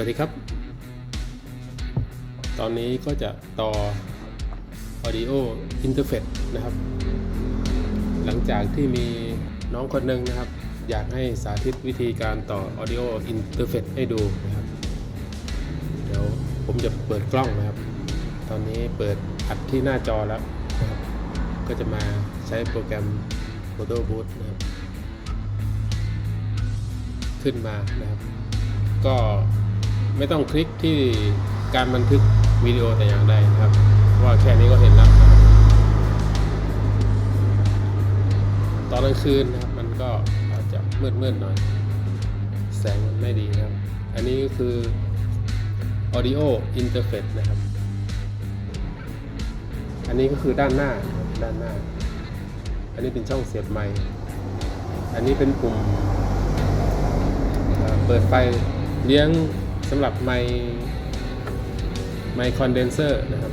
วัสดีครับ ตอนนี้ก็จะต่อ Audio Interface นะครับ หลังจากที่มีน้องคนหนึ่งนะครับ อยากให้สาธิตวิธีการต่อ Audio Interface ให้ดูนะครับ เดี๋ยวผมจะเปิดกล้องนะครับ ตอนนี้เปิดอัดที่หน้าจอแล้วนะครับก็จะมาใช้โปรแกรม Photo Booth นะครับ ขึ้นมานะครับ ก็ ไม่ต้องคลิกที่การบันทึกวิดีโอแต่อย่างใดนะครับ ว่าแค่นี้ก็เห็นแล้วตอนกลางคืนนะครับมันก็อาจจะมืดๆหน่อย แสงมันไม่ดีนะครับ อันนี้ก็คือ audio interface นะครับ อันนี้ก็คือด้านหน้าด้านหน้า อันนี้เป็นช่องเสียบไมค์อันนี้เป็นปุ่มเปิดไฟเลี้ยง สำหรับไมไมค์คอนเดนเซอร์นะครับ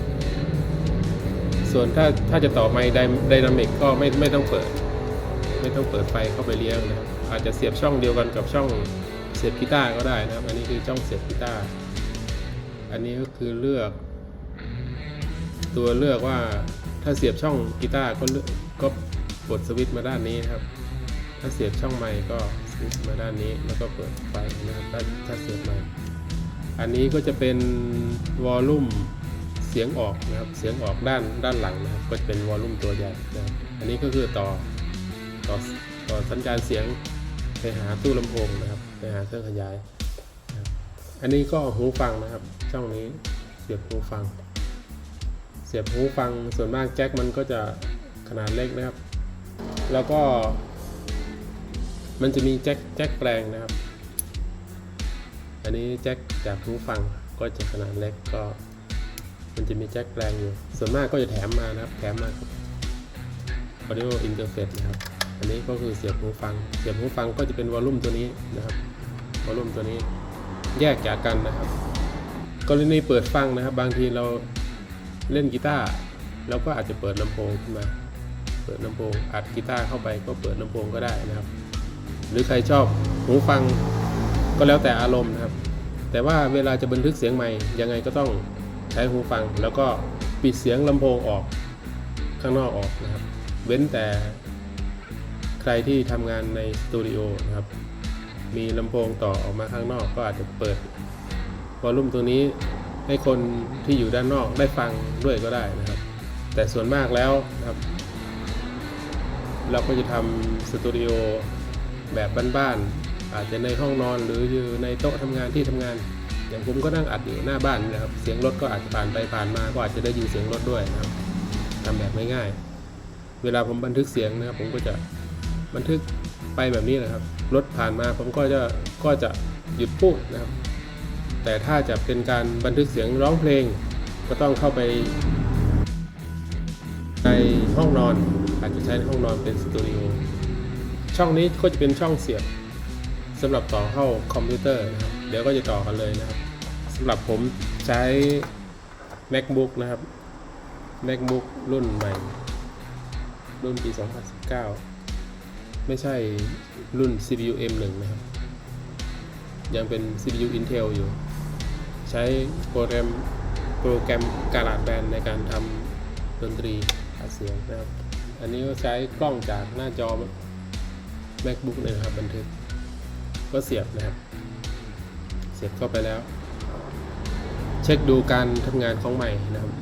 ส่วนถ้าถ้าจะต่อไมค์ไดนามิกก็ไม่ไม่ต้องเปิด ไม่ต้องเปิดไฟเข้าไปเลี้ยงนะครับ อาจจะเสียบช่องเดียวกันกับช่องเสียบกีตาร์ก็ได้นะครับ อันนี้คือช่องเสียบกีตาร์ อันนี้ก็คือเลือก ตัวเลือกว่าถ้าเสียบช่องกีตาร์ก็เลือกก็กดสวิตช์มาด้านนี้นะครับ ถ้าเสียบช่องไมค์ก็สวิตช์มาด้านนี้แล้วก็เปิดไฟนะครับถ้าถ้าเสียบไมค์ อันนี้ก็จะเป็นวอลลุ่มเสียงออกนะครับ เสียงออกด้านด้านหลังนะครับ ก็จะเป็นวอลลุ่มตัวใหญ่นะครับอันนี้ก็คือต่อต่อต่อสัญญาณเสียงไปหาตู้ลำโพงนะครับ ไปหาเครื่องขยาย อันนี้ก็หูฟังนะครับ ช่องนี้เสียบหูฟัง เสียบหูฟังส่วนมากแจ็คมันก็จะขนาดเล็กนะครับ แล้วก็ มันจะมีแจ็คแจ็คแปลงนะครับ อันนี้แจ็คจากหูฟังก็จะขนาดเล็กก็ มันจะมีแจ็คแปลงอยู่ ส่วนมากก็จะแถมมานะครับ แถมมาครับ audio interface นะครับ อันนี้ก็คือเสียบหูฟัง เสียบหูฟังก็จะเป็นวอลลุ่มตัวนี้นะครับวอลลุ่มตัวนี้แยกจากกันนะครับ กรณีเปิดฟังนะครับ บางทีเราเล่นกีตาร์เราก็อาจจะเปิดลำโพงขึ้นมา เปิดลำโพงอัดกีตาร์เข้าไปก็เปิดลำโพงก็ได้นะครับ หรือใครชอบหูฟัง ก็แล้วแต่อารมณ์นะครับ แต่ว่าเวลาจะบันทึกเสียงใหม่ยังไงก็ต้องใช้หูฟัง แล้วก็ปิดเสียงลำโพงออกข้างนอกออกนะครับ เว้นแต่ใครที่ทำงานในสตูดิโอนะครับมีลำโพงต่อออกมาข้างนอกก็อาจจะเปิดวอลลุ่มตัวนี้ให้คนที่อยู่ด้านนอกได้ฟังด้วยก็ได้นะครับ แต่ส่วนมากแล้วนะครับ เราก็จะทำสตูดิโอแบบบ้านๆ อาจจะในห้องนอนหรืออยู่ในโต๊ะทำงานที่ทำงาน อย่างผมก็นั่งอัดอยู่หน้าบ้านนะครับ เสียงรถก็อาจจะผ่านไปผ่านมา ก็อาจจะได้ยินเสียงรถด้วยนะครับทำแบบง่ายๆเวลาผมบันทึกเสียงนะครับ ผมก็จะบันทึกไปแบบนี้นะครับ รถผ่านมาผมก็จะก็จะหยุดพูดนะครับ แต่ถ้าจะเป็นการบันทึกเสียงร้องเพลง ก็ต้องเข้าไป ในห้องนอนอาจจะใช้ห้องนอนเป็นสตูดิโอช่องนี้ก็จะเป็นช่องเสียบำหรับต่อเข้าคอมพิวเตอร์นะครับเดี๋ยวก็จะต่อกันเลยนะครับสำหรับผมใช้ macbook นะครับ macbook รุ่นใหม่ รุ่นปี 2019 ไม่ใช่รุ่น CPU M1 นะครับ ยังเป็น CPU Intel อยู่ ใช้โปรแกรมโปรแกรมการาดแบนในการทำดนตรีอัดเสียงนะครับ อันนี้ก็ใช้กล้องจากหน้าจอ macbook เลยนะครับบันทึก ก็เสียบนะครับ เสียบเข้าไปแล้ว เช็คดูการทำงานของใหม่นะครับ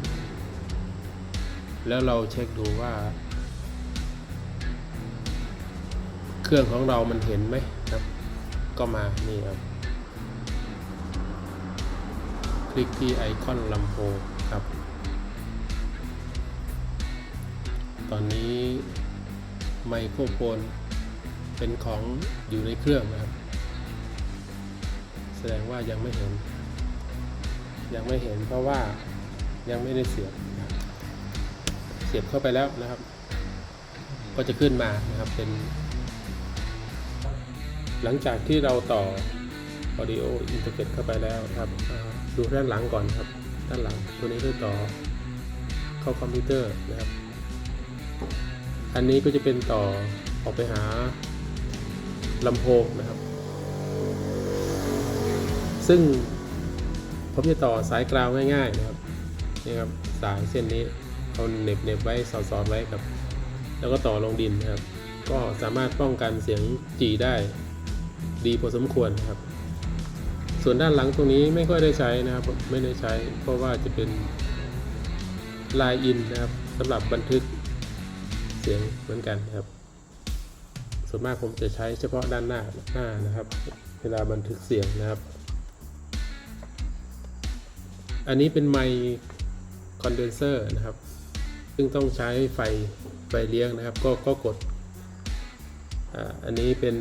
แล้วเราเช็คดูว่า เครื่องของเรามันเห็นไหมครับ ก็มานี่ครับ คลิกที่ไอคอนลำโพงครับ ตอนนี้ไมโครโฟนเป็นของอยู่ในเครื่องนะครับ ดงว่ายังไม่เห็น ยังไม่เห็นเพราะว่ายังไม่ได้เสียบ เสียบเข้าไปแล้วนะครับ ก็จะขึ้นมานะครับเป็น หลังจากที่เราต่อ audio interface เข้าไปแล้วครับดูด้านหลังก่อนครับ ด้านหลังตัวนี้คือต่อเข้าคอมพิวเตอร์นะครับ อันนี้ก็จะเป็นต่อออกไปหาลำโพงนะครับ ซึ่งผมจะต่อสายกราวง่ายๆนะครับนี่ครับสายเส้นนี้เอาเน็บเน็บไว้สอดๆไว้ครับ แล้วก็ต่อลงดินนะครับ ก็สามารถป้องกันเสียงจีได้ดีพอสมควรนะครับ ส่วนด้านหลังตรงนี้ไม่ค่อยได้ใช้นะครับไม่ได้ใช้ เพราะว่าจะเป็นลายอินนะครับสำหรับบันทึกเสียงเหมือนกันนะครับ ส่วนมากผมจะใช้เฉพาะด้านหน้าหน้านะครับ เวลาบันทึกเสียงนะครับ อันนี้เป็นไมค์คอนเดนเซอร์นะครับ ซึ่งต้องใช้ไฟไฟเลี้ยงนะครับ ก็ก็กดออันนี้เป็น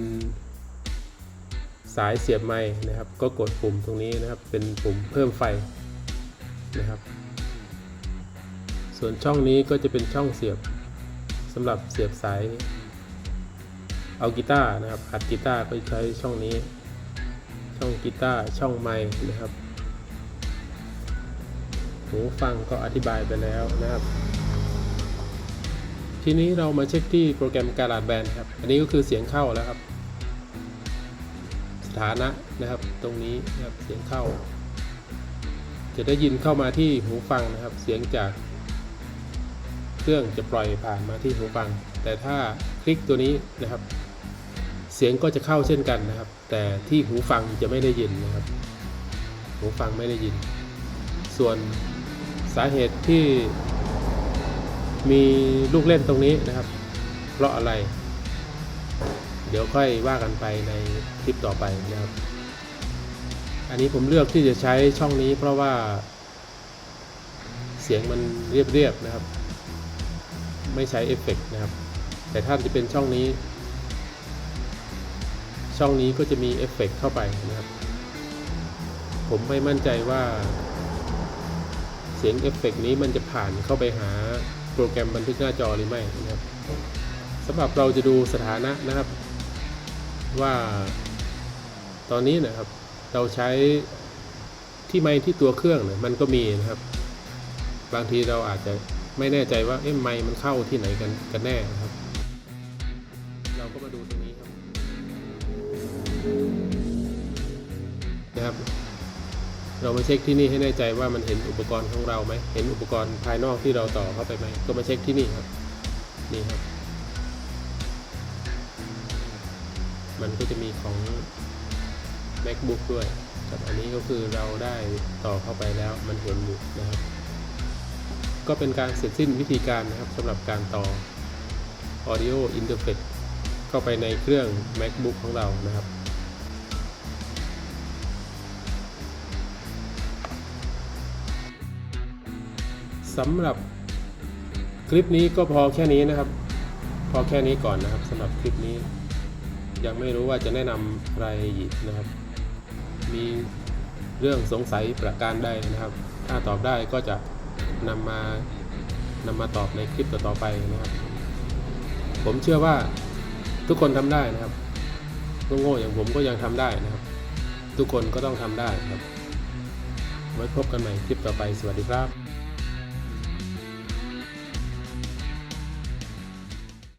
สายเสียบไม้นะครับ ก็กดปุ่มตรงนี้นะครับ เป็นปุ่มเพิ่มไฟนะครับ ส่วนช่องนี้ก็จะเป็นช่องเสียบสำหรับเสียบสายเอากีตาร์นะครับอัดกีตาร์ก็ใช้ช่องนี้ ช่องกีตาร์ช่องไมค์นะครับ หูฟังก็อธิบายไปแล้วนะครับ ทีนี้เรามาเช็คที่โปรแกรมการาดแบนครับ อันนี้ก็คือเสียงเข้าแล้วครับ สถานะนะครับตรงนี้นะครับเสียงเข้า จะได้ยินเข้ามาที่หูฟังนะครับ เสียงจากเครื่องจะปล่อยผ่านมาที่หูฟัง แต่ถ้าคลิกตัวนี้นะครับ เสียงก็จะเข้าเช่นกันนะครับ แต่ที่หูฟังจะไม่ได้ยินนะครับ หูฟังไม่ได้ยิน ส่วน สาเหตุที่มีลูกเล่นตรงนี้นะครับ เพราะอะไร เดี๋ยวค่อยว่ากันไปในคลิปต่อไปนะครับ อันนี้ผมเลือกที่จะใช้ช่องนี้เพราะว่า เสียงมันเรียบๆนะครับ ไม่ใช้เอฟเฟกต์นะครับ แต่ถ้าจะเป็นช่องนี้ ช่องนี้ก็จะมีเอฟเฟกต์เข้าไปนะครับ ผมไม่มั่นใจว่า สียงเอฟเฟกต์นี้มันจะผ่านเข้าไปหาโปรแกรมบันทึกหน้าจอหรือไม่นะครับสำหรับเราจะดูสถานะนะครับ ว่าตอนนี้นะครับ เราใช้ที่ไมค์ที่ตัวเครื่องเนี่ยมันก็มีนะครับ บางทีเราอาจจะไม่แน่ใจว่าเอ๊ะไมค์มันเข้าที่ไหนกันกันแน่นะครับ เราก็มาดูตรงนี้ครับนะครับ เรามาเช็คที่นี่ให้แน่ใจว่ามันเห็นอุปกรณ์ของเราไหมเห็นอุปกรณ์ภายนอกที่เราต่อเข้าไปไหมก็มาเช็คที่นี่ครับนี่ครับ มันก็จะมีของ macbook ด้วยครับอันนี้ก็คือเราได้ต่อเข้าไปแล้วมันเห็นอยู่นะครับ ก็เป็นการเสร็จสิ้นวิธีการนะครับสำหรับการต่อ audio interface เข้าไปในเครื่อง macbook ของเรานะครับ สำหรับคลิปนี้ก็พอแค่นี้นะครับ พอแค่นี้ก่อนนะครับสำหรับคลิปนี้ ยังไม่รู้ว่าจะแนะนำอะไรอีกนะครับ มีเรื่องสงสัยประการใดนะครับ ถ้าตอบได้ก็จะนำมานำมาตอบในคลิปต่อๆไปนะครับ ผมเชื่อว่าทุกคนทำได้นะครับโง่ๆอย่างผมก็ยังทำได้นะครับ ทุกคนก็ต้องทำได้ครับ ไว้พบกันใหม่คลิปต่อไปสวัสดีครับ